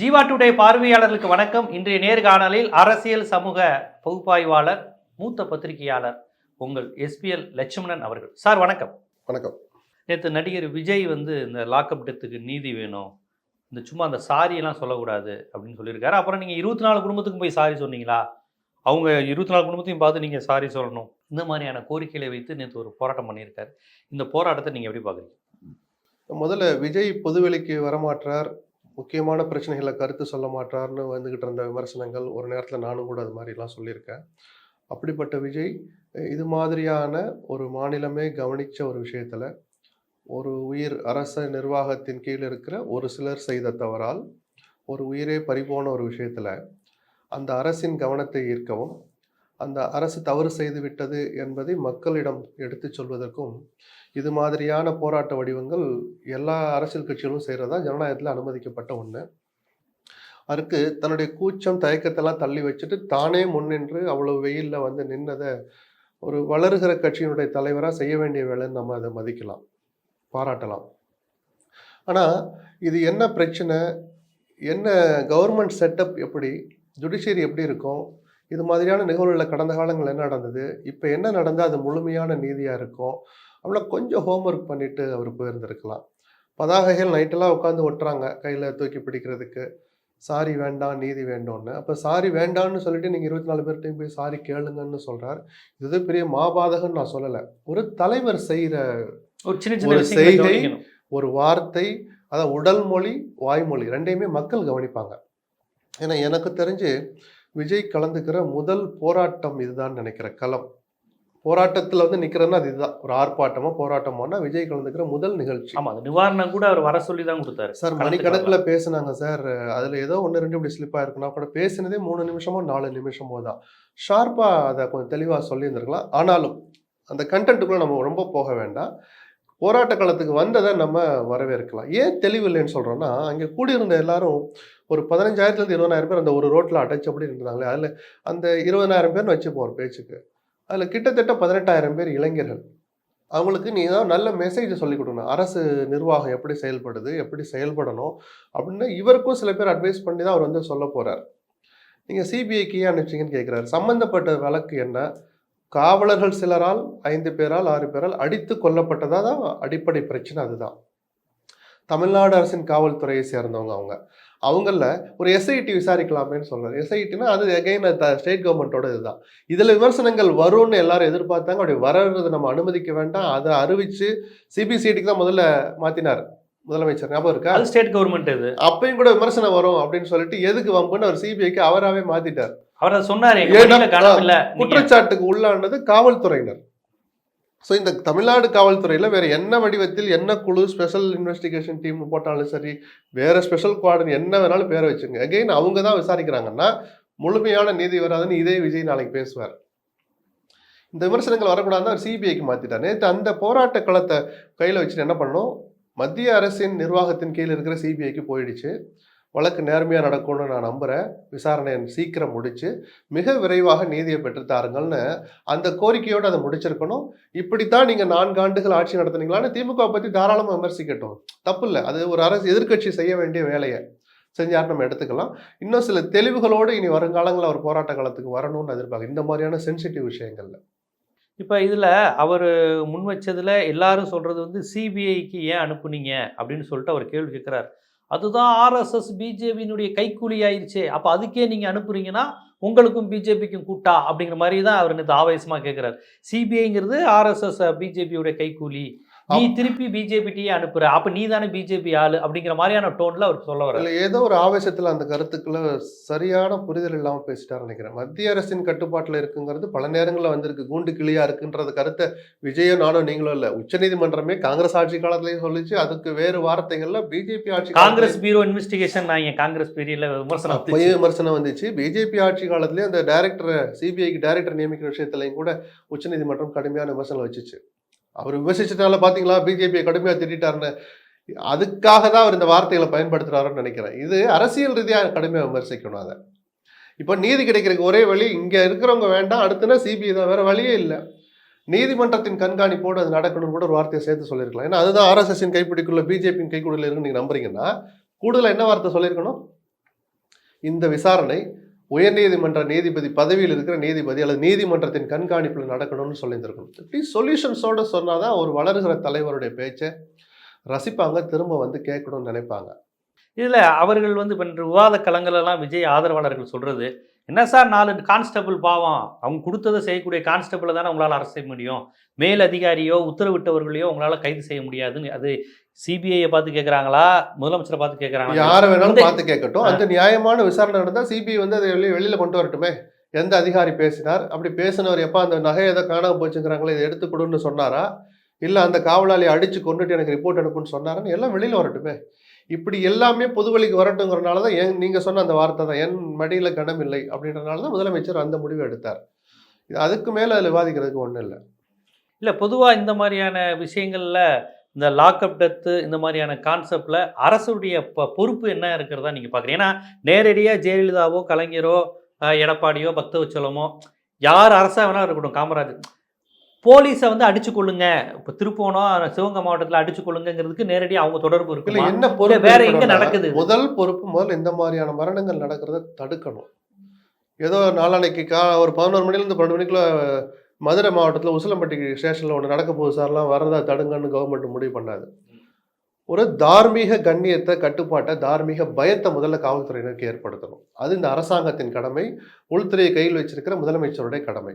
Jeeva today பார்வையாளர்களுக்கு வணக்கம். இன்றைய நேர்காணலில் அரசியல் சமூக பகுப்பாய்வாளர் மூத்த பத்திரிகையாளர் உங்கள் எஸ்பிஎல் லட்சுமணன் அவர்கள். சார் வணக்கம். வணக்கம். நேற்று நடிகர் விஜய் வந்து இந்த லாக்அப் டெத்துக்கு நீதி வேணும். இந்த சும்மா அந்த சாரியெல்லாம் சொல்லக்கூடாது அப்படின்னு சொல்லியிருக்காரு. அப்புறம் நீங்கள் இருபத்தி நாலு குடும்பத்துக்கும் போய் சாரி சொன்னீங்களா? அவங்க இருபத்தி நாலு குடும்பத்தையும் பார்த்து நீங்கள் சாரி சொல்லணும். இந்த மாதிரியான கோரிக்கைகளை வைத்து நேற்று ஒரு போராட்டம் பண்ணியிருக்காரு. இந்த போராட்டத்தை நீங்கள் எப்படி பார்க்குறீங்க? முதல்ல விஜய் பொதுவெளிக்கு வரமாட்டார். முக்கியமான பிரச்சனைகளை கருத்து சொல்ல மாட்டார்னு வந்துகிட்டு இருந்த விமர்சனங்கள் ஒரு நேரத்தில் நானும் கூட அது மாதிரிலாம் சொல்லியிருக்கேன். அப்படிப்பட்ட விஜய் இது மாதிரியான ஒரு மாநிலமே கவனித்த ஒரு விஷயத்தில் ஒரு உயிர் அரச நிர்வாகத்தின் கீழ் இருக்கிற ஒரு சிலர் செய்த தவறால் ஒரு உயிரே பறிபோன ஒரு விஷயத்தில் அந்த அரசின் கவனத்தை ஈர்க்கவும் அந்த அரசு தவறு செய்து விட்டது என்பதை மக்களிடம் எடுத்துச் சொல்வதற்கும் இது மாதிரியான போராட்ட வடிவங்கள் எல்லா அரசியல் கட்சிகளும் செய்கிறதா ஜனநாயகத்தில் அனுமதிக்கப்பட்ட ஒன்று அதுக்கு தன்னுடைய கூச்சம் தயக்கத்தெல்லாம் தள்ளி வச்சுட்டு தானே முன்னின்று அவ்வளவு வெயிலில் வந்து நின்னதை ஒரு வளருகிற கட்சியினுடைய தலைவராக செய்ய வேண்டிய வேலைன்னு நம்ம அதை மதிக்கலாம் பாராட்டலாம். ஆனால் இது என்ன பிரச்சனை? என்ன கவர்மெண்ட் செட்டப் எப்படி? ஜுடிஷியரி எப்படி இருக்கும்? இது மாதிரியான நிகழ்வுகளில் கடந்த காலங்கள் என்ன நடந்தது? இப்போ என்ன நடந்தால் அது முழுமையான நீதியாக இருக்கும்? அவ்வளோ கொஞ்சம் ஹோம்ஒர்க் பண்ணிட்டு அவர் போயிருந்திருக்கலாம். பதாகைகள் நைட்டெல்லாம் உட்காந்து ஒட்டுறாங்க கையில் தூக்கி பிடிக்கிறதுக்கு. சாரி வேண்டாம் நீதி வேண்டும்னு. அப்போ சாரி வேண்டாம்னு சொல்லிட்டு நீங்கள் இருபத்தி நாலு பேர்கிட்டையும் போய் சாரி கேளுங்கன்னு சொல்கிறார் இது பெரிய மாபாதகன்னு நான் சொல்லலை. ஒரு தலைவர் செய்கிற ஒரு சின்ன செய்கை. ஒரு வார்த்தை அதான் உடல் மொழி வாய்மொழி ரெண்டையுமே மக்கள் கவனிப்பாங்க. ஏன்னா எனக்கு தெரிஞ்சு விஜய் கலந்துக்கிற முதல் போராட்டம் இதுதான் நினைக்கிறேன் களம். போராட்டத்தில் வந்து நிற்கிறேன்னா அது இதுதான். ஒரு ஆர்ப்பாட்டமோ போராட்டமோனா விஜய் கலந்துக்கிற முதல் நிகழ்ச்சி. ஆமா அது நிவாரணம் கூட அவர் வர சொல்லி தான் கொடுத்தாரு. சார் மணிக்கணக்கில் பேசுனாங்க சார். அதில் ஏதோ ஒன்று ரெண்டு இப்படி ஸ்லிப் ஆயிருக்குன்னா கூட பேசினதே மூணு நிமிஷமோ நாலு நிமிஷமோ தான். ஷார்ப்பாக அதை கொஞ்சம் தெளிவாக சொல்லியிருந்திருக்கலாம். ஆனாலும் அந்த கண்டென்ட்டுக்குள்ளே நம்ம ரொம்ப போக வேண்டாம். போராட்ட காலத்துக்கு வந்ததை நம்ம வரவேற்கலாம். ஏன் தெளிவு இல்லைன்னு சொல்கிறோன்னா அங்கே கூடியிருந்த எல்லாரும் ஒரு பதினஞ்சாயிரத்துலேருந்து இருபதாயிரம் பேர் அந்த ஒரு ரோட்டில் அடைச்சு அப்படி இருந்தாங்களே அதில் அந்த இருபதாயிரம் பேர்னு வச்சுப்போம் ஒரு பேச்சுக்கு. அதில் கிட்டத்தட்ட பதினெட்டாயிரம் பேர் இளைஞர்கள். அவங்களுக்கு நீ தான் நல்ல மெசேஜை சொல்லி கொடுக்கணும். அரசு நிர்வாகம் எப்படி செயல்படுது எப்படி செயல்படணும் அப்படின்னு இவருக்கும் சில பேர் அட்வைஸ் பண்ணி தான் அவர் வந்து சொல்ல போகிறார் நீங்கள் சிபிஐக்கு ஏன் அனுப்பிச்சிங்கன்னு கேட்குறாரு. சம்மந்தப்பட்ட வழக்கு என்ன? காவலர்கள் சிலரால் ஐந்து பேரால் ஆறு பேரால் அடித்து கொல்லப்பட்டதா? தான் அடிப்படை பிரச்சனை அதுதான். தமிழ்நாடு அரசின் காவல்துறையை சேர்ந்தவங்க அவங்க. அவங்கள ஒரு எஸ்ஐடி விசாரிக்கலாமேன்னு சொல்றாரு. எஸ்ஐடினா அது எகைன் ஸ்டேட் கவர்மெண்ட்டோட இதுதான். இதில் விமர்சனங்கள் வரும்னு எல்லாரும் எதிர்பார்த்தாங்க. அப்படி வர்றது நம்ம அனுமதிக்க வேண்டாம். அதை அறிவிச்சு சிபிசிஐடிக்கு தான் முதல்ல மாத்தினார். முதலமைச்சர். ஞாபகம் இருக்கா? அது ஸ்டேட் கவர்மெண்ட் இது. அப்பயும் கூட விமர்சனம் வரும் அப்படின்னு சொல்லிட்டு எதுக்கு வம்புன்னு அவர் சிபிஐக்கு அவராகவே மாத்திட்டார். அவர் சொன்னாரு குற்றச்சாட்டுக்கு உள்ளானது காவல்துறையினர். ஸோ இந்த தமிழ்நாடு காவல்துறையில் வேற என்ன வடிவத்தில் என்ன குழு ஸ்பெஷல் இன்வெஸ்டிகேஷன் டீம் போட்டாலும் சரி வேற ஸ்பெஷல் குவார்டன் என்ன வேணாலும் பேரை வச்சுங்க. அகைன் அவங்க தான் விசாரிக்கிறாங்கன்னா முழுமையான நீதி வராதுன்னு இதே விஜய் நாளைக்கு பேசுவார். இந்த விமர்சனங்கள் வரக்கூடாதுன்னு அவர் சிபிஐக்கு மாத்திட்டார். நேற்று அந்த போராட்ட களத்தை கையில் வச்சுட்டு என்ன பண்ணணும்? மத்திய அரசின் நிர்வாகத்தின் கீழ் இருக்கிற சிபிஐக்கு போயிடுச்சு. வழக்கு நேர்மையாக நடக்கும்னு நான் நம்புகிறேன் விசாரணையை சீக்கிரம் முடித்து மிக விரைவாக நீதியை பெற்றுத்தாருங்கள்னு அந்த கோரிக்கையோடு அதை முடிச்சிருக்கணும். இப்படித்தான் நீங்கள் நான்கு ஆண்டுகள் ஆட்சி நடத்துனீங்களான்னு திமுக பற்றி தாராளமாக விமர்சிக்கட்டும். தப்பு இல்லை அது ஒரு அரசு எதிர்க்கட்சி செய்ய வேண்டிய வேலையை செஞ்சார் நம்ம எடுத்துக்கலாம். இன்னும் சில தெளிவுகளோடு இனி வருங்காலங்களில் அவர் போராட்ட காலத்துக்கு வரணும்னு எதிர்பார்க்க இந்த மாதிரியான சென்சிட்டிவ் விஷயங்கள்ல. இப்போ இதில் அவர் முன் வச்சதில் எல்லாரும் சொல்கிறது வந்து சிபிஐக்கு ஏன் அனுப்புனீங்க? அப்படின்னு சொல்லிட்டு அவர் கேள்வி கேட்குறாரு. அதுதான் ஆர்எஸ்எஸ் பிஜேபியினுடைய கைக்கூலி ஆயிடுச்சே அப்போ அதுக்கே நீங்கள் அனுப்புறீங்கன்னா உங்களுக்கும் பிஜேபிக்கும் கூட்டா அப்படிங்கிற மாதிரி தான் அவர் நேற்று ஆவேசமாக கேட்குறாரு சிபிஐங்கிறது ஆர்எஸ்எஸ் பிஜேபியுடைய கைக்கூலி. நீ திருப்பி பிஜேபிட்டியே அனுப்புற. அப்ப நீ தானே பிஜேபி ஆளு அப்படிங்கிற மாதிரியான டோன்ல அவர் சொல்ல அதில் ஏதோ ஒரு ஆவேசத்தில் அந்த கருத்துக்களை சரியான புரிதல் இல்லாமல் பேசிட்டார் நினைக்கிறேன். மத்திய அரசின் கட்டுப்பாட்டில் இருக்குங்கிறது பல நேரங்களில் வந்திருக்கு. கூண்டு கிளியா இருக்குன்றது கருத்தை விஜயோ நானும் நீங்களும் இல்லை உச்சநீதிமன்றமே காங்கிரஸ் ஆட்சி காலத்திலையும் சொல்லிச்சு. அதுக்கு வேறு வார்த்தைகள்ல பிஜேபி ஆட்சி காங்கிரஸ் பீரோ இன்வெஸ்டிகேஷன் நான் காங்கிரஸ் பீரியட்ல விமர்சனம் வந்துச்சு. அப்பயும் விமர்சனம் வந்துச்சு. பிஜேபி ஆட்சி காலத்திலேயே அந்த டைரக்டர் சிபிஐக்கு டைரக்டர் நியமிக்கிற விஷயத்துலையும் கூட உச்சநீதிமன்றம் கடுமையான விமர்சனம் வச்சுச்சு. அவர் விமர்சிச்சதுனால பார்த்தீங்களா பிஜேபியை கடுமையாக திட்டாருன்னு. அதுக்காக தான் அவர் இந்த வார்த்தைகளை பயன்படுத்துறாருன்னு நினைக்கிறேன். இது அரசியல் ரீதியாக கடுமையாக விமர்சிக்கணும் அதை. இப்போ நீதி கிடைக்கிறதுக்கு ஒரே வழி இங்கே இருக்கிறவங்க வேண்டாம் அடுத்துனா சிபிஐ தான். வேறு வழியே இல்லை. நீதிமன்றத்தின் கண்காணிப்போடு அது நடக்கணும்னு கூட ஒரு வார்த்தையை சேர்த்து சொல்லியிருக்கலாம். ஏன்னா அதுதான் ஆர்எஸ்எஸ்ஸின் கைப்பிடிக்குள்ள பிஜேபியின் கைக்குள்ள இருக்குன்னு நீங்கள் நம்புறீங்கன்னா கூடுதலாக என்ன வார்த்தை சொல்லியிருக்கணும்? இந்த விசாரணை உயர்நீதிமன்ற நீதிபதி பதவியில் இருக்கிற நீதிபதி அல்லது நீதிமன்றத்தின் கண்காணிப்பில் நடக்கணும்னு சொல்லியிருந்திருக்கணும். இப்படி சொல்யூஷன்ஸோட சொன்னாதான் ஒரு வளருகிற தலைவருடைய பேச்சை ரசிப்பாங்க திரும்ப வந்து கேட்கணும்னு நினைப்பாங்க. இதில் அவர்கள் வந்து இப்போ விவாத களங்களெல்லாம் விஜய் ஆதரவாளர்கள் சொல்கிறது என்ன சார் நாலு கான்ஸ்டபிள் பாவம்? அவங்க கொடுத்ததை செய்யக்கூடிய கான்ஸ்டபிளை தானே உங்களால் அரசு செய்ய முடியும்? மேல் அதிகாரியோ உத்தரவிட்டவர்களையோ உங்களால் கைது செய்ய முடியாதுன்னு அது சிபிஐயை பார்த்து கேட்குறாங்களா முதலமைச்சரை பார்த்து கேட்குறாங்களா யாரை வேணாலும் பார்த்து கேட்கட்டும். அந்த நியாயமான விசாரணை நடந்தா சிபிஐ வந்து அதை வெளியே வெளியில கொண்டு வரட்டுமே. எந்த அதிகாரி பேசினார்? அப்படி பேசினவர் எப்ப அந்த நகை ஏதோ காணாம போச்சுங்கிறாங்களே இதை எடுத்து கொடுன்னு சொன்னாரா? இல்ல அந்த காவலாளி அடிச்சு கொண்டுட்டு எனக்கு ரிப்போர்ட் அனுப்புன்னு சொன்னாருன்னு எல்லாம் வெளியில வரட்டுமே. இப்படி எல்லாமே பொதுவெளிக்கு வரட்டுங்கிறனால தான் என் நீங்க சொன்ன அந்த வார்த்தை தான் என் மடியில கனம் இல்லை அப்படின்றனால தான் முதலமைச்சர் அந்த முடிவை எடுத்தார். அதுக்கு மேல அதில் விவாதிக்கிறதுக்கு ஒண்ணும் இல்லை. இல்லை பொதுவாக இந்த மாதிரியான விஷயங்களில் இந்த லாக்அப் டெத்து இந்த மாதிரியான கான்செப்டில் அரசுடைய ப பொறுப்பு என்ன இருக்கிறதா நீங்கள் பார்க்குறீங்க ஏன்னா நேரடியாக ஜெயலலிதாவோ கலைஞரோ எடப்பாடியோ பக்தவச்சலமோ யார் அரசாக வேணால் இருக்கட்டும் காமராஜ். போலீஸை வந்து அடிச்சு கொள்ளுங்க இப்போ திருப்போணம் சிவகங்கை மாவட்டத்தில் அடிச்சு கொள்ளுங்கிறதுக்கு நேரடியாக அவங்க தொடர்பு இல்ல இருக்குமா? என்ன பொறுப்பு வேற எங்க நடக்குது? முதல் பொறுப்பு முதல்ல இந்த மாதிரியான மரணங்கள் நடக்கிறத தடுக்கணும். ஏதோ நாளானைக்கு கா ஒரு பதினோரு மணிலேருந்து பன்னெண்டு மணிக்குள்ள மதுரை மாவட்டத்தில் உசிலம்பட்டி ஸ்டேஷனில் ஒன்று நடக்க போகுது சார்லாம் வரதா தடுங்கன்னு கவர்மெண்ட் முடிவு பண்ணாது. ஒரு தார்மீக கண்ணியத்தை கட்டுப்பாட்டை தார்மீக பயத்தை முதல்ல காவல்துறையினருக்கு ஏற்படுத்தணும். அது இந்த அரசாங்கத்தின் கடமை. உள்துறையை கையில் வச்சிருக்கிற முதலமைச்சருடைய கடமை.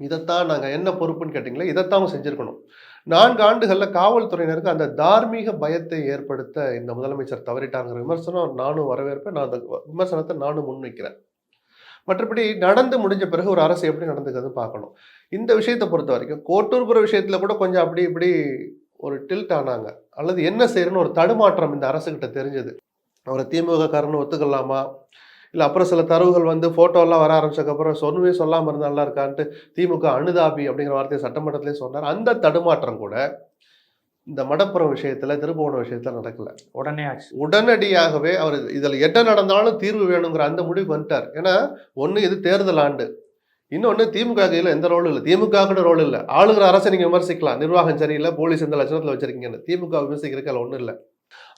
இதைத்தான் நாங்கள் என்ன பொறுப்புன்னு கேட்டிங்களா? இதைத்தான் செஞ்சுருக்கணும். நான்கு ஆண்டுகளில் காவல்துறையினருக்கு அந்த தார்மீக பயத்தை ஏற்படுத்த இந்த முதலமைச்சர் தவறிட்டாங்கிற விமர்சனம் நானும் வரவேற்பேன். நான் அந்த விமர்சனத்தை நானும் முன்வைக்கிறேன். மற்றபடி நடந்து முடிஞ்ச பிறகு ஒரு அரசு எப்படி நடந்துக்கிறதுன்னு பார்க்கணும். இந்த விஷயத்தை பொறுத்த வரைக்கும் கோட்டூர்புற விஷயத்தில் கூட கொஞ்சம் அப்படி இப்படி ஒரு டில்ட் ஆனாங்க. அல்லது என்ன செய்யணும்னு ஒரு தடுமாற்றம் இந்த அரசுகிட்ட தெரிஞ்சது. அவரை திமுக காரன்னு ஒத்துக்கலாமா? இல்லை அப்புறம் சில தரவுகள் வந்து ஃபோட்டோலாம் வர ஆரம்பிச்சதுக்கப்புறம் சொன்னவே சொல்லாமல் இருந்தால் நல்லா இருக்கான்ட்டு திமுக அனுதாபி அப்படிங்கிற வார்த்தையை சட்டமன்றத்திலே சொன்னார். அந்த தடுமாற்றம் கூட இந்த மடப்புறம் விஷயத்துல திருபுவனம் விஷயத்துல நடக்கல. உடனே ஆச்சு. உடனடியாகவே அவர் இதில் என்ன நடந்தாலும் தீர்வு வேணுங்கிற அந்த முடிவுக்கு வந்துட்டார். ஏன்னா ஒன்று இது தேர்தல் ஆண்டு. இன்னொன்று திமுக கையில் எந்த ரோலும் இல்லை. திமுக கூட ரோல் இல்லை. ஆளுகிற அரசை நீங்கள் விமர்சிக்கலாம். நிர்வாகம் சரியில்லை போலீஸ் எந்த லட்சணத்தில் வச்சிருக்கீங்கன்னு. திமுக விமர்சிக்கிறதுக்கு அதில் ஒன்றும் இல்லை.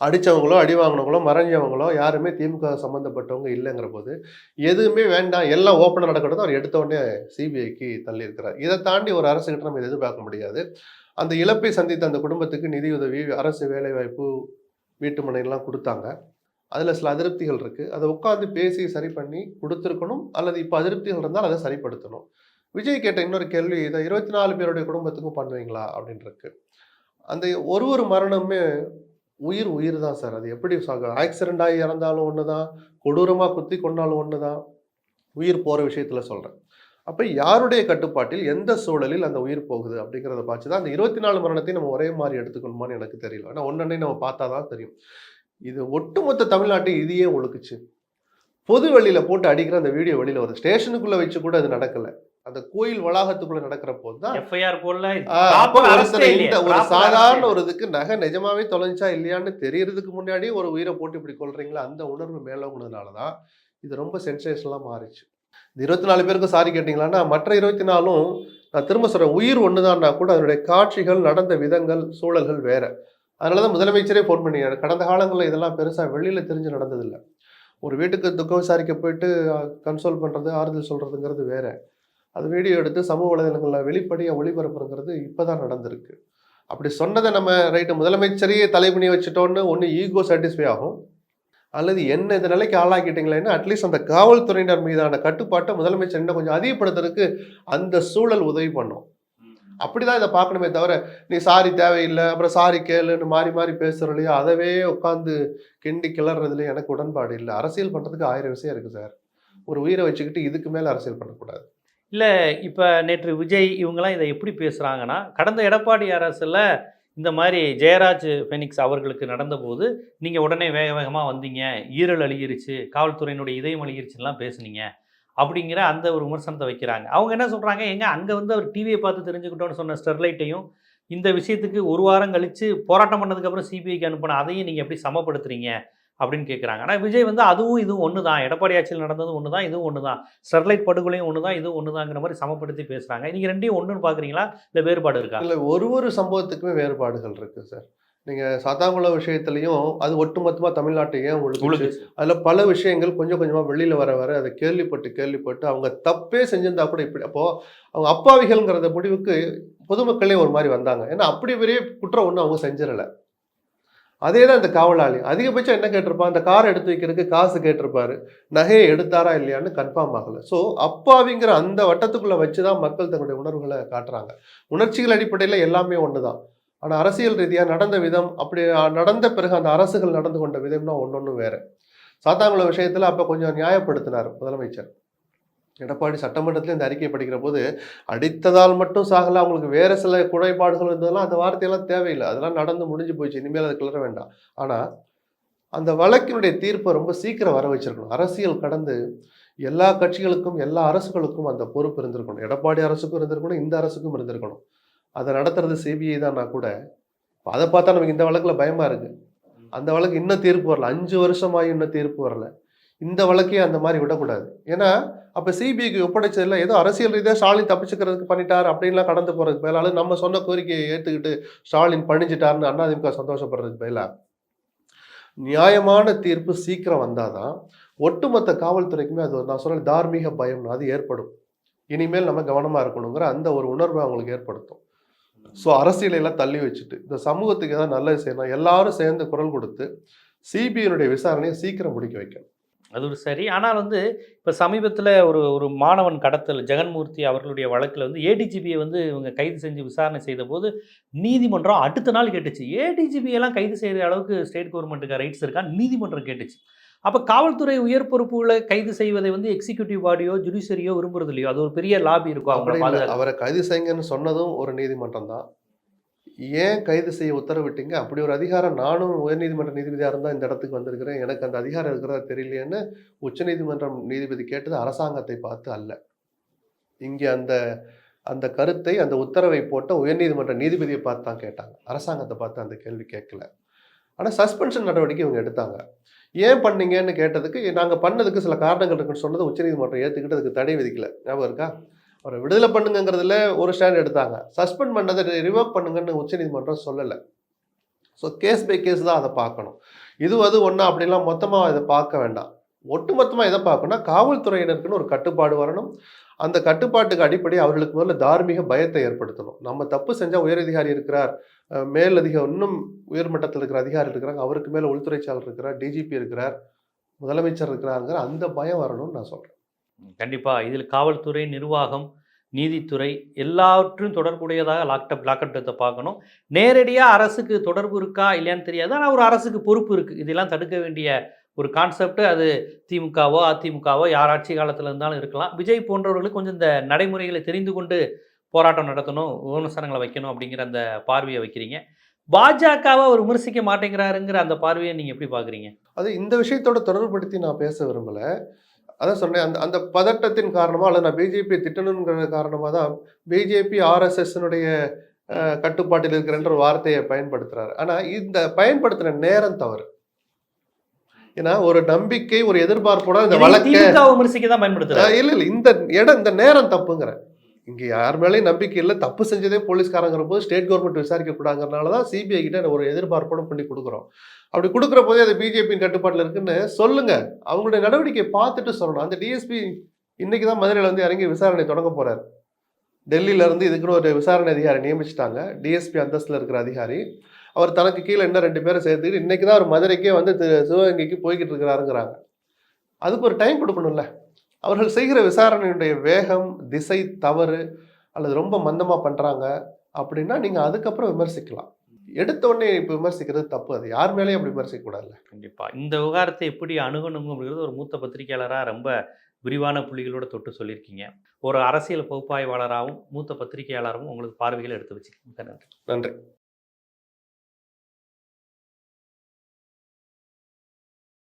அடித்தவங்களோ அடி வாங்கினவங்களோ மறைஞ்சவங்களோ யாருமே திமுக சம்மந்தப்பட்டவங்க இல்லைங்கிற போது எதுவுமே வேண்டாம். எல்லாம் ஓப்பனாக நடக்கட்டும். அவர் எடுத்த உடனே சிபிஐக்கு தள்ளி இருக்கிறார். இதை தாண்டி ஒரு அரசுகிட்ட நம்ம எதிர்பார்க்க முடியாது. அந்த இழப்பை சந்தித்த அந்த குடும்பத்துக்கு நிதியுதவி அரசு வேலைவாய்ப்பு வீட்டு மனையெல்லாம் கொடுத்தாங்க. அதில் சில அதிருப்திகள் இருக்குது அதை உட்காந்து பேசி சரி பண்ணி கொடுத்துருக்கணும் அல்லது இப்போ அதிருப்திகள் இருந்தால் அதை சரிப்படுத்தணும். விஜய் கேட்ட இன்னொரு கேள்வி இதை இருபத்தி நாலு பேருடைய குடும்பத்துக்கும் பண்ணுவீங்களா? அப்படின்னு அந்த ஒரு ஒரு மரணமுமே உயிர் உயிர் தான் சார். அது எப்படி ஆக்சிடெண்ட் ஆகி இறந்தாலும் ஒன்று தான் கொடூரமாக குத்தி கொண்டாலும் ஒன்று தான் உயிர் போகிற விஷயத்தில் சொல்கிறேன் அப்போ யாருடைய கட்டுப்பாட்டில் எந்த சூழலில் அந்த உயிர் போகுது அப்படிங்கிறத பார்த்து தான் அந்த இருபத்தி நாலு மரணத்தையும் நம்ம ஒரே மாதிரி எடுத்துக்கணுமான்னு எனக்கு தெரியல. ஆனால் ஒன்னொன்னே நம்ம பார்த்தா தான் தெரியும். இது ஒட்டுமொத்த தமிழ்நாட்டை இதையே ஒழுக்குச்சு. பொது வெளியில போட்டு அடிக்கிற அந்த வீடியோ வெளியில வருது. ஸ்டேஷனுக்குள்ள வச்சு கூட அது நடக்கல. அந்த கோயில் வளாகத்துக்குள்ள நடக்கிற போது தான் எஃப்ஐஆர் போடல. இந்த. ஒரு சாதாரண ஒரு இதுக்கு நகை நிஜமாவே தொலைஞ்சா இல்லையான்னு தெரியறதுக்கு முன்னாடி ஒரு உயிரை போட்டு இப்படி கொள்றீங்களா அந்த உணர்வு மேலோங்கினதுனால தான் இது ரொம்ப சென்சேஷனலாக மாறிச்சு. இந்த இருபத்தி நாலு பேருக்கு சாரி கேட்டிங்களான்னா மற்ற இருபத்தி நாலும் நான் திரும்ப சொல்கிறேன் உயிர் ஒண்ணுதான்னா கூட அதனுடைய காட்சிகள் நடந்த விதங்கள் சூழல்கள் வேறு. அதனால தான் முதலமைச்சரே ஃபோன் பண்ணியாரு கடந்த காலங்களில் இதெல்லாம் பெருசாக வெளியில் தெரிஞ்சு நடந்ததில்லை. ஒரு வீட்டுக்கு துக்கம் விசாரிக்க போயிட்டு கன்சோல் பண்ணுறது ஆறுதல் சொல்கிறதுங்கிறது வேறு. அது வீடியோ எடுத்து சமூக வலைதளங்களில் வெளிப்படையாக ஒளிபரப்புங்கிறது இப்போ தான் நடந்திருக்கு. அப்படி சொன்னதை நம்ம ரைட்டு முதலமைச்சரையே தலைபணி வச்சுட்டோன்னு ஒன்று ஈகோ சாட்டிஸ்ஃபை ஆகும். அல்லது என்ன இந்த நிலைக்கு ஆளாக்கிட்டீங்களேன்னா அட்லீஸ்ட் அந்த காவல்துறையினர் மீதான கட்டுப்பாட்டை முதலமைச்சர் இன்னும் கொஞ்சம் அதிகப்படுத்துறதுக்கு அந்த சூழல் உதவி பண்ணும். அப்படிதான் இதை பார்க்கணுமே தவிர நீ சாரி தேவையில்லை அப்புறம் சாரி கேளுன்னு மாறி மாறி பேசுகிற இல்லையா? அதவே உட்காந்து கிண்டி கிளறதுல எனக்கு உடன்பாடு இல்லை. அரசியல் பண்ணுறதுக்கு ஆயிரம் விஷயம் இருக்குது சார். ஒரு உயிரை வச்சுக்கிட்டு இதுக்கு மேலே அரசியல் பண்ணக்கூடாது. இல்லை இப்போ நேற்று விஜய் இவங்கெல்லாம் இதை எப்படி பேசுகிறாங்கன்னா கடந்த எடப்பாடி அரசில் இந்த மாதிரி ஜெயராஜ் ஃபெனிக்ஸ் அவர்களுக்கு நடந்தபோது நீங்கள் உடனே வேக வேகமாக வந்தீங்க ஈரல் அழுகிருச்சு காவல்துறையினுடைய இதயம் அழுகிருச்சுலாம் பேசுனீங்க அப்படிங்கிற அந்த ஒரு விமர்சனத்தை வைக்கிறாங்க. அவங்க என்ன சொல்கிறாங்க எங்க அங்கே வந்து அவர் டிவியை பார்த்து தெரிஞ்சுக்கிட்டோன்னு சொன்ன ஸ்டெர்லைட்டையும் இந்த விஷயத்துக்கு ஒரு வாரம் கழித்து போராட்டம் பண்ணதுக்கப்புறம் சிபிஐக்கு அனுப்பின அதையும் நீங்கள் எப்படி சமப்படுத்துறீங்க? அப்படின்னு கேட்குறாங்க ஆனால் விஜய் வந்து அதுவும் இதுவும் ஒன்று தான் எடப்பாடி ஆட்சியில் நடந்ததும் ஒன்று தான் இதுவும் ஒன்று தான் ஸ்டெர்லைட் படுகொலையும் ஒன்று தான் இதுவும் ஒன்று தாங்கிற மாதிரி சமப்படுத்தி பேசுகிறாங்க நீங்கள் ரெண்டையும் ஒன்றுன்னு பார்க்குறீங்களா இல்லை வேறுபாடு இருக்கா? இல்லை ஒரு ஒரு சம்பவத்துக்குமே வேறுபாடுகள் இருக்குது சார் நீங்கள் சாத்தாங்குளம் விஷயத்துலையும் அது ஒட்டுமொத்தமாக தமிழ்நாட்டை ஏன் ஒழுங்கு உழுகுச்சு. அதில் பல விஷயங்கள் கொஞ்சம் கொஞ்சமாக வெளியில் வர வர அதை கேள்விப்பட்டு கேள்விப்பட்டு அவங்க தப்பே செஞ்சிருந்தா கூட இப்படி அப்போது அவங்க அப்பாவிகள்ங்கிறத முடிவுக்கு பொதுமக்களே ஒரு மாதிரி வந்தாங்க. ஏன்னா அப்படி பெரிய குற்றம் ஒன்றும் அவங்க செஞ்சிடல. அதே தான் இந்த காவலாளி. அதிகபட்சம் என்ன கேட்டிருப்பான்? அந்த காரை எடுத்து வைக்கிறதுக்கு காசு கேட்டிருப்பாரு. நகையை எடுத்தாரா இல்லையான்னு கன்ஃபார்ம் ஆகலை. ஸோ அப்பாவிங்கிற அந்த வட்டத்துக்குள்ள வச்சு தான் மக்கள் தங்களுடைய உணர்வுகளை காட்டுறாங்க. உணர்ச்சிகள் அடிப்படையில் எல்லாமே ஒன்று தான் ஆனால் அரசியல் ரீதியாக நடந்த விதம் அப்படி நடந்த பிறகு அந்த அரசுகள் நடந்து கொண்ட விதம்னா ஒன்றொன்று வேறு. சாத்தாங்குளம் விஷயத்தில் அப்போ கொஞ்சம் நியாயப்படுத்தினார் முதலமைச்சர். எடப்பாடி சட்டமன்றத்தில் இந்த அறிக்கை படிக்கிற போது அடித்ததால் மட்டும் சாகலை அவங்களுக்கு வேறு சில குறைபாடுகள் இருந்ததெல்லாம் அந்த வார்த்தையெல்லாம் தேவையில்லை. அதெல்லாம் நடந்து முடிஞ்சு போயிடுச்சு இனிமேல் அதை கிளற வேண்டாம். ஆனால் அந்த வழக்கினுடைய தீர்ப்பை ரொம்ப சீக்கிரம் வர வச்சிருக்கணும். அரசியல் கடந்து எல்லா கட்சிகளுக்கும் எல்லா அரசுகளுக்கும் அந்த பொறுப்பு இருந்திருக்கணும். எடப்பாடி அரசுக்கும் இருந்திருக்கணும் இந்த அரசுக்கும் இருந்திருக்கணும். அதை நடத்துறது சிபிஐ தான்னா கூட அதை பார்த்தா நமக்கு இந்த வழக்கில் பயமாக இருக்குது அந்த வழக்கு இன்னும் தீர்ப்பு வரல. அஞ்சு வருஷமாகி இன்னும் தீர்ப்பு வரல. இந்த வழக்கையும் அந்த மாதிரி விடக்கூடாது. ஏன்னா அப்போ சிபிஐக்கு ஒப்படைச்சதில்ல ஏதோ அரசியல் ரீதியாக ஸ்டாலின் தப்பிச்சுக்கிறதுக்கு பண்ணிட்டார் அப்படின்லாம் கடந்து போகிறதுக்கு பதிலாக நம்ம சொன்ன கோரிக்கையை ஏற்றுக்கிட்டு ஸ்டாலின் பணிஞ்சிட்டாருன்னு அண்ணாதிமுக சந்தோஷப்படுறதுக்கு பதிலாக நியாயமான தீர்ப்பு சீக்கிரம் வந்தால் தான் ஒட்டுமொத்த காவல்துறைக்குமே அது ஒரு- நான் சொன்ன தார்மீக பயம் அது ஏற்படும். இனிமேல் நம்ம கவனமாக இருக்கணுங்கிற அந்த ஒரு உணர்வை அவங்களுக்கு ஏற்படுத்தும். ஸோ அரசியலையெல்லாம் தள்ளி வச்சுட்டு இந்த சமூகத்துக்கு ஏதாவது நல்லது செய்யணும் எல்லாரும் சேர்ந்து குரல் கொடுத்து சிபிஐனுடைய விசாரணையை சீக்கிரம் முடிக்க வைக்கணும். அது ஒரு சரி. ஆனால் வந்து இப்போ சமீபத்தில் ஒரு ஒரு மாணவன் கடத்தல் ஜெகன்மூர்த்தி அவர்களுடைய வழக்கில் வந்து ஏடிஜிபியை வந்து இவங்க கைது செஞ்சு விசாரணை செய்த போது நீதிமன்றம் அடுத்த நாள் கேட்டுச்சு. எல்லாம் கைது செய்கிற அளவுக்கு ஸ்டேட் கவர்மெண்ட்டுக்கு ரைட்ஸ் இருக்கா? நீதிமன்றம் கேட்டுச்சு. அப்போ காவல்துறை உயர் பொறுப்புகளை கைது செய்வதை வந்து எக்ஸிக்யூட்டிவ் பாடியோ ஜுடிஷரியோ விரும்புறது இல்லையோ அது ஒரு பெரிய லாபி இருக்கும் அவரை கைது செய்யுங்கன்னு சொன்னதும் ஒரு நீதிமன்றம் தான். ஏன் கைது செய்ய உத்தரவிட்டீங்க? அப்படி ஒரு அதிகாரம் நானும் உயர்நீதிமன்ற நீதிபதியாக இருந்தால் இந்த இடத்துக்கு வந்திருக்கிறேன். எனக்கு அந்த அதிகாரம் இருக்கிறதா தெரியலையேன்னு உச்சநீதிமன்றம் நீதிபதி கேட்டது அரசாங்கத்தை பார்த்து அல்ல. இங்கே அந்த அந்த கருத்தை அந்த உத்தரவை போட்ட உயர்நீதிமன்ற நீதிபதியை பார்த்து தான் கேட்டாங்க. அரசாங்கத்தை பார்த்து அந்த கேள்வி கேட்கல. ஆனால் சஸ்பென்ஷன் நடவடிக்கை இவங்க எடுத்தாங்க. ஏன் பண்ணீங்கன்னு கேட்டதுக்கு நாங்கள் பண்ணதுக்கு சில காரணங்கள் இருக்குன்னு சொன்னது உச்சநீதிமன்றம் ஏற்றுக்கிட்டு அதுக்கு தடை விதிக்கல. ஞாபகம் இருக்கா? அவரை விடுதலை பண்ணுங்கிறதுல ஒரு ஸ்டாண்ட் எடுத்தாங்க. சஸ்பெண்ட் பண்ணதை ரிவோக் பண்ணுங்கன்னு உச்சநீதிமன்றம் சொல்லலை. ஸோ கேஸ் பை கேஸ் தான் அதை பார்க்கணும். இது அது ஒன்றா அப்படிலாம் மொத்தமாக இதை பார்க்க வேண்டாம். ஒட்டுமொத்தமாக எதை பார்க்கணும்னா காவல்துறையினருக்குன்னு ஒரு கட்டுப்பாடு வரணும். அந்த கட்டுப்பாட்டுக்கு அடிப்படை அவர்களுக்கு முதல்ல தார்மீக பயத்தை ஏற்படுத்தணும். நம்ம தப்பு செஞ்சால் உயரதிகாரி இருக்கிறார் மேல் மேலதிக இன்னும் உயர்மட்டத்தில் இருக்கிற அதிகாரி இருக்கிறாங்க அவருக்கு மேலே உள்துறை செயலர் இருக்கிறார் டிஜிபி இருக்கிறார் முதலமைச்சர் இருக்கிறாருங்கிற அந்த பயம் வரணும்னு நான் சொல்கிறேன் கண்டிப்பாக இதில் காவல்துறை நிர்வாகம் நீதித்துறை எல்லாவற்றும் தொடர்புடையதாக லாக்டப் லாக்அப்டத்தை பார்க்கணும். நேரடியாக அரசுக்கு தொடர்பு இருக்கா இல்லையான்னு தெரியாது. ஆனால் ஒரு அரசுக்கு பொறுப்பு இருக்குது இதெல்லாம் தடுக்க வேண்டிய ஒரு கான்செப்ட் அது திமுகவோ அதிமுகவோ யார் ஆட்சி காலத்தில் இருந்தாலும் இருக்கலாம். விஜய் போன்றவர்களுக்கு கொஞ்சம் இந்த நடைமுறைகளை தெரிந்து கொண்டு போராட்டம் நடத்தணும் விமர்சனங்களை வைக்கணும் அப்படிங்கிற அந்த பார்வையை வைக்கிறீங்க. பாஜகவை அவர் விமர்சிக்க மாட்டேங்கிறாருங்கிற அந்த பார்வையை நீங்கள் எப்படி பார்க்குறீங்க? அது இந்த விஷயத்தோட தொடர்புபடுத்தி நான் பேச விரும்பலை. அதான் சொன்னேன் அந்த அந்த பதட்டத்தின் காரணமாக அல்லது நான் பிஜேபி திட்டணுங்கிற காரணமாக தான் பிஜேபி ஆர்எஸ்எஸ்னுடைய கட்டுப்பாட்டில் இருக்கிறன்ற வார்த்தையை பயன்படுத்துறாரு. ஆனால் இந்த பயன்படுத்தின நேரம் தவறு. ஏன்னா ஒரு நம்பிக்கை ஒரு எதிர்பார்ப்போட இந்த வழக்கை விமர்சிக்க தான் பயன்படுத்துறாரு. இல்ல இல்ல இந்த இடம் இந்த நேரம் தப்புங்கிறேன் இங்கே யார் மேலேயும் நம்பிக்கை இல்லை. தப்பு செஞ்சதே போலீஸ்காரங்கிற போது ஸ்டேட் கவர்மெண்ட் விசாரிக்கக்கூடாங்கிறனால தான் சிபிஐ கிட்ட ஒரு எதிர்பார்ப்போட பண்ணி கொடுக்குறோம். அப்படி கொடுக்குற போதே அது பிஜேபியின் கட்டுப்பாட்டில் இருக்குன்னு சொல்லுங்க. அவங்களுடைய நடவடிக்கையை பார்த்துட்டு சொல்லணும். அந்த டிஎஸ்பி இன்னைக்கு தான் மதுரையில் வந்து இறங்கி விசாரணை தொடங்க போறாரு. டெல்லியிலேருந்து இதுக்குன்னு ஒரு விசாரணை அதிகாரி நியமிச்சிட்டாங்க. டிஎஸ்பி அந்தஸ்தில் இருக்கிற அதிகாரி. அவர் தனக்கு கீழே இன்னும் ரெண்டு பேரை சேர்த்துக்கிட்டு இன்றைக்கி தான் அவர் மதுரைக்கே வந்து சிவகங்கைக்கு போய்கிட்டு இருக்கிறாருங்கிறாங்க. அதுக்கு ஒரு டைம் கொடுக்கணும்ல. அவர்கள் செய்கிற விசாரணையுடைய வேகம் திசை தவறு அல்லது ரொம்ப மந்தமாக பண்ணுறாங்க அப்படின்னா நீங்கள் அதுக்கப்புறம் விமர்சிக்கலாம். எடுத்த உடனே இப்போ விமர்சிக்கிறது தப்பு. அது யார் மேலேயும் அப்படி விமர்சிக்கக்கூடாதுல்ல கண்டிப்பா. இந்த விவகாரத்தை எப்படி அணுகணும் அப்படிங்கிறது ஒரு மூத்த பத்திரிகையாளராக ரொம்ப விரிவான புள்ளிகளோட தொட்டு சொல்லியிருக்கீங்க. ஒரு அரசியல் பகுப்பாய்வாளராகவும் மூத்த பத்திரிகையாளராகவும் உங்களுக்கு பார்வைகளை எடுத்து வச்சுக்கோங்க நன்றி. நன்றி.